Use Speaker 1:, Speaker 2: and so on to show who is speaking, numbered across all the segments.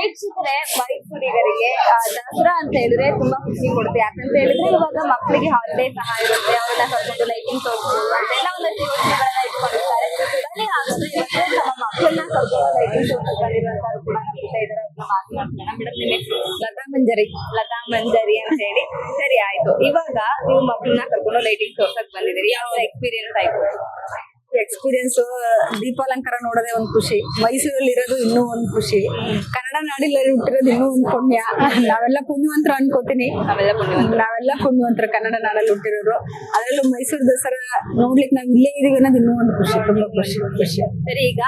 Speaker 1: ವೀಕ್ಷಕರೇ ಮೈಸೂರಿಗರಿಗೆ ದಸರಾ ಅಂತ ಹೇಳಿದ್ರೆ ತುಂಬಾ ಖುಷಿ ಕೊಡುತ್ತೆ. ಯಾಕಂತ ಹೇಳಿದ್ರೆ ಇವಾಗ ಮಕ್ಕಳಿಗೆ ಹಾಲಿಡೇ ಸಹ ಇರುತ್ತೆ. ಅವ್ರನ್ನ ಕರ್ಕೊಂಡು ಲೈಟಿಂಗ್ ತೋರಿಸ್ಬೋದು ಅಂತೆಲ್ಲ ಒಂದಷ್ಟು ಯೋಜನೆಗಳನ್ನ ಇಟ್ಕೊಂಡಿರ್ತಾರೆ. ಬನ್ನಿ ಇವತ್ತು ನಮ್ಮ ಮಕ್ಕಳನ್ನ ಕರ್ಕೊಂಡು ಲೈಟಿಂಗ್ ಕೂಡ ಲತಾ ಮಂಜರಿ ಲತಾ ಮಂಜರಿ ಅಂತ ಹೇಳಿ. ಸರಿ ಆಯ್ತು. ಇವಾಗ ನೀವು ಮಕ್ಕಳನ್ನ ಕರ್ಕೊಂಡು ಲೈಟಿಂಗ್ ತೋರ್ಸಕ್ ಬಂದಿದ್ದೀರಿ. ಯಾವ ಎಕ್ಸ್ಪೀರಿಯನ್ಸ್ ಆಯ್ತು?
Speaker 2: ಎಕ್ಸ್ಪೀರಿಯನ್ಸ್ ದೀಪಾಲಂಕಾರ ನೋಡೋದೇ ಒಂದು ಖುಷಿ. ಮೈಸೂರಲ್ಲಿ ಇರೋದು ಇನ್ನೂ ಒಂದು ಖುಷಿ. ಕನ್ನಡ ನಾಡಿನಲ್ಲಿ ಹುಟ್ಟಿರೋದು ಇನ್ನೂ ಒಂದ್ ಪುಣ್ಯ. ನಾವೆಲ್ಲ ಪುಣ್ಯವಂತರು ಅನ್ಕೋತೀನಿ.
Speaker 1: ನಾವೆಲ್ಲ ಪುಣ್ಯವಂತರು.
Speaker 2: ಕನ್ನಡ ನಾಡಲ್ಲಿ ಹುಟ್ಟಿರೋರು. ಅದ್ರಲ್ಲೂ ಮೈಸೂರು ದಸರಾ ನೋಡ್ಲಿಕ್ಕೆ ನಾವ್ ಇಲ್ಲೇ ಇದೀವಿ ಅನ್ನೋದು ಇನ್ನೂ ಒಂದು ಖುಷಿ ತುಂಬಾ ಖುಷಿ ಖುಷಿ.
Speaker 1: ಸರಿ ಈಗ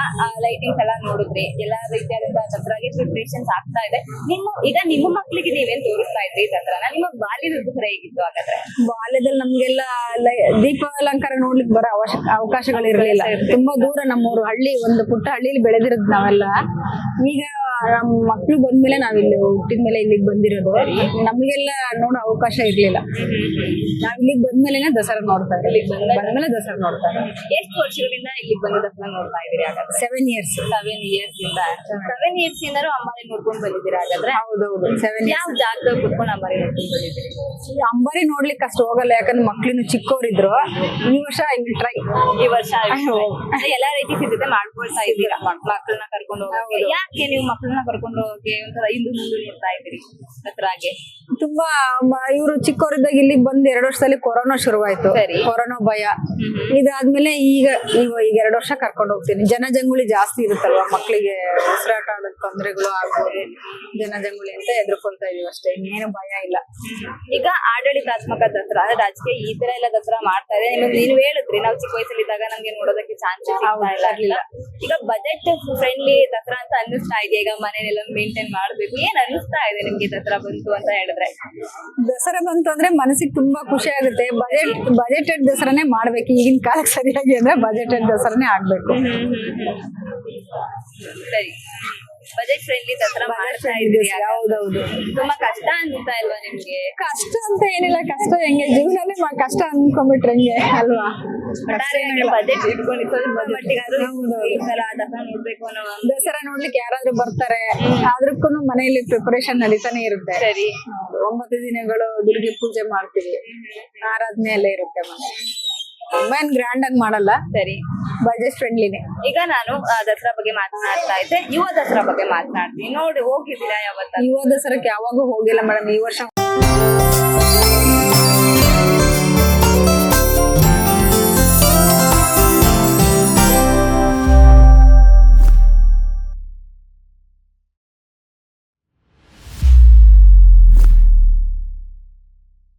Speaker 1: ಲೈಟಿಂಗ್ಸ್ ಎಲ್ಲ ನೋಡಿದ್ರಿ ಎಲ್ಲಾ ರೀತಿಯಾದ ದಸರಾಗೆ ಪ್ರಿಪ್ರೇಷನ್ಸ್ ಆಗ್ತಾ ಇದೆ. ನಿಮ್ಮ ಈಗ ನಿಮ್ಮ ಮಕ್ಕಳಿಗೆ ನೀವೇನ್ ತೋರಿಸ್ತಾ ಇದ್ರಿ ದಸರಾನ ನಿಮ್ಮ ಬಾಲ್ಯದ ದಸರಾ ಹೇಗಿತ್ತು ಹಾಗಾದ್ರೆ?
Speaker 2: ಬಾಲ್ಯದಲ್ಲಿ ನಮ್ಗೆಲ್ಲ ದೀಪ ಅಲಂಕಾರ ನೋಡ್ಲಿಕ್ಕೆ ಬರೋ ಅವಶ್ಯ ಅವಕಾಶಗಳು ಇರಲಿಲ್ಲ. ತುಂಬಾ ದೂರ ನಮ್ಮೂರು ಹಳ್ಳಿ ಒಂದು ಪುಟ್ಟ ಹಳ್ಳಿಲಿ ಬೆಳೆದಿರೋದು ನಾವೆಲ್ಲ. ಈಗ ನಮ್ಮ ಮಕ್ಳು ಬಂದ್ಮೇಲೆ ನಾವಿಲ್ಲಿ ಹುಟ್ಟಿದ ಮೇಲೆ ಇಲ್ಲಿಗೆ ಬಂದಿರೋದು. ನಮ್ಗೆಲ್ಲ ನೋಡೋ ಅವಕಾಶ ಇರ್ಲಿಲ್ಲ. ನಾವ್ ಇಲ್ಲಿಗೆ ಬಂದ್ಮೇಲೆನೆ ದಸರಾ ನೋಡ್ತಾ ಇದ್ದೀವಿ ಬಂದ್ಮೇಲೆ ದಸರಾ ನೋಡ್ತಾ ಇದ್ದೀವಿ
Speaker 1: ಎಷ್ಟು ವರ್ಷಗಳಿಂದ ಇಲ್ಲಿಗೆ ಬಂದು ದಸರಾ ನೋಡ್ತಾ ಇದೀರಿ ಹಾಗಾದ್ರೆ?
Speaker 2: ಸೆವೆನ್ ಇಯರ್ಸ್
Speaker 1: ಸೆವೆನ್ ಇಯರ್ಸ್ ಇಂದ. ಸೆವೆನ್ ಇಯರ್ಸ್ ಇಂದ ಅಂಬಾರಿ ನೋಡ್ಕೊಂಡು ಬಂದಿದ್ದೀರಾ ಹಾಗಾದ್ರೆ?
Speaker 2: ಹೌದೌದು. ಸೆವೆನ್
Speaker 1: ಯಾವ ಜಾಗದಾಗ ಕುತ್ಕೊಂಡು ಅಂಬಾರಿ ನೋಡ್ಕೊಂಡು ಬಂದಿದ್ದೀರಿ?
Speaker 2: ಅಂಬಾರಿ ನೋಡ್ಲಿಕ್ಕೆ ಅಷ್ಟು ಹೋಗಲ್ಲ ಯಾಕಂದ್ರೆ ಮಕ್ಳಿನೂ ಚಿಕ್ಕವರಿದ್ರು ಈ ವರ್ಷ ಇಲ್ಲಿ ಟ್ರೈ
Speaker 1: ಈ ವರ್ಷ ಎಲ್ಲಾ ರೀತಿ ಸಿದ್ಧತೆ ಮಾಡ್ಕೊಳ್ತಾ ಇದ್ದೀರಾ ಮಕ್ಕಳನ್ನ ಕರ್ಕೊಂಡು ಹೋಗಿ ಯಾಕೆ ನೀವು ಮಕ್ಕಳನ್ನ ಕರ್ಕೊಂಡು ಹೋಗಿ ಒಂಥರ ಹಿಂದು ಮುಂದೆ ನೋಡ್ತಾ ಇದ್ರಿ ಹತ್ರ ಹಾಗೆ.
Speaker 2: ತುಂಬಾ ಇವರು ಚಿಕ್ಕವರಿದ್ದಾಗ ಇಲ್ಲಿಗೆ ಬಂದ್ ಎರಡು ವರ್ಷದಲ್ಲಿ ಕೊರೋನಾ ಶುರುವಾಯ್ತು. ಕೊರೋನಾ ಭಯ. ಇದಾದ್ಮೇಲೆ ಈಗ ಈಗ ಈಗ ಎರಡು ವರ್ಷ ಕರ್ಕೊಂಡು ಹೋಗ್ತೀನಿ. ಜನಜಂಗುಳಿ ಜಾಸ್ತಿ ಇರುತ್ತಲ್ವಾ ಮಕ್ಕಳಿಗೆ ಉಸಿರಾಟ ಆಡೋದ್ ತೊಂದರೆಗಳು ಆಗ್ಬೋದು. ಜನಜಂಗುಳಿ ಅಂತ ಎದುರ್ಕೊಳ್ತಾ ಇದೀವಿ ಅಷ್ಟೇ. ಇನ್ನೇನು ಭಯ ಇಲ್ಲ.
Speaker 1: ಈಗ ಆಡಳಿತಾತ್ಮಕ ದಸರಾ ಅಂದ್ರೆ ರಾಜಕೀಯ ಈ ತರ ಎಲ್ಲ ದಸರಾ ಮಾಡ್ತಾ ಇದೆ ನಿಮಗೆ ನೀನು ಹೇಳಿದ್ರಿ ನಾವು ಚಿಕ್ಕ ವಯಸ್ಸಲ್ಲಿದ್ದಾಗ ನಮ್ಗೆ ನೋಡೋದಕ್ಕೆ ಚಾನ್ಸ್ ಇಲ್ಲ ಇಲ್ಲ ಈಗ ಬಜೆಟ್ ಫ್ರೆಂಡ್ಲಿ ದಸರಾ ಅಂತ ಅನ್ನಿಸ್ತಾ ಇದೆ ಈಗ ಮನೆಯೆಲ್ಲ ಮೇಂಟೈನ್ ಮಾಡ್ಬೇಕು. ಏನ್ ಅನಿಸ್ತಾ ಇದೆ ನಿಮ್ಗೆ ದಸರಾ ಬಂತು ಅಂತ ಹೇಳಿದ್ರೆ?
Speaker 2: ದಸರಾ ಬಂತು ಅಂದ್ರೆ ಮನಸ್ಸಿಗೆ ತುಂಬಾ ಖುಷಿ ಆಗುತ್ತೆ. ಬಜೆಟ್ ಬಜೆಟೆಡ್ ದಸರಾನೇ ಮಾಡ್ಬೇಕು. ಈಗಿನ ಕಾಲಕ್ಕೆ ಸರಿಯಾಗಿ ಅಂದ್ರೆ ಬಜೆಟೆಡ್ ದಸರಾನೇ ಆಗ್ಬೇಕು.
Speaker 1: ಸರಿ. ಬಜೆಟ್ ಫ್ರೆಂಡ್ಲಿ ತರ ಮಾಡ್ತಾ ಇದ್ರಿ
Speaker 2: ಹೌದೌದು.
Speaker 1: ತುಂಬಾ ಕಷ್ಟ ಅನ್ಸ್ತಾ ಇಲ್ವಾ ನಿಮ್ಗೆ?
Speaker 2: ಕಷ್ಟ ಅಂತ ಏನಿಲ್ಲ ಕಷ್ಟ ಹೆಂಗೆ? ಜೀವನನೇ ಕಷ್ಟ ಅನ್ಕೊಂಡ್ಬಿಟ್ರೆ ಹೆಂಗೆ ಅಲ್ವಾ?
Speaker 1: ಬಜೆಟ್ ನೋಡ್ಬೇಕು ಅನ್ನೋ
Speaker 2: ದಸರಾ ನೋಡ್ಲಿಕ್ಕೆ ಯಾರಾದ್ರೂ ಬರ್ತಾರೆ ಆದ್ರೂ ಮನೆಯಲ್ಲಿ ಪ್ರಿಪರೇಷನ್ ನಡೀತಾನೆ ಇರುತ್ತೆ.
Speaker 1: ಸರಿ.
Speaker 2: ಒಂಬತ್ತು ದಿನಗಳು ದುರ್ಗಿ ಪೂಜೆ ಮಾಡ್ತೀವಿ. ಆರಾಧನೆ ಎಲ್ಲ ಇರುತ್ತೆ ಮನೆ. ತುಂಬಾ ಗ್ರ್ಯಾಂಡ್ ಆಗಿ ಮಾಡಲ್ಲ.
Speaker 1: ಸರಿ.
Speaker 2: ಬಜೆಟ್ ಫ್ರೆಂಡ್ಲಿನೇ
Speaker 1: ಈಗ ನಾನು ಆ, ದಸರಾ ಬಗ್ಗೆ ಮಾತನಾಡ್ತಾ ಇದ್ದೆ. ಯುವ ದಸರಾ ಬಗ್ಗೆ ಮಾತನಾಡ್ತೀನಿ. ನೋಡಿ ಹೋಗಿದ್ದೀರಾ ಯಾವತ್ತ
Speaker 2: ಯುವ ದಸರಾಕ್ಕೆ ಯಾವಾಗೂ ಹೋಗಿಲ್ಲ ಮೇಡಮ್ ಈ ವರ್ಷ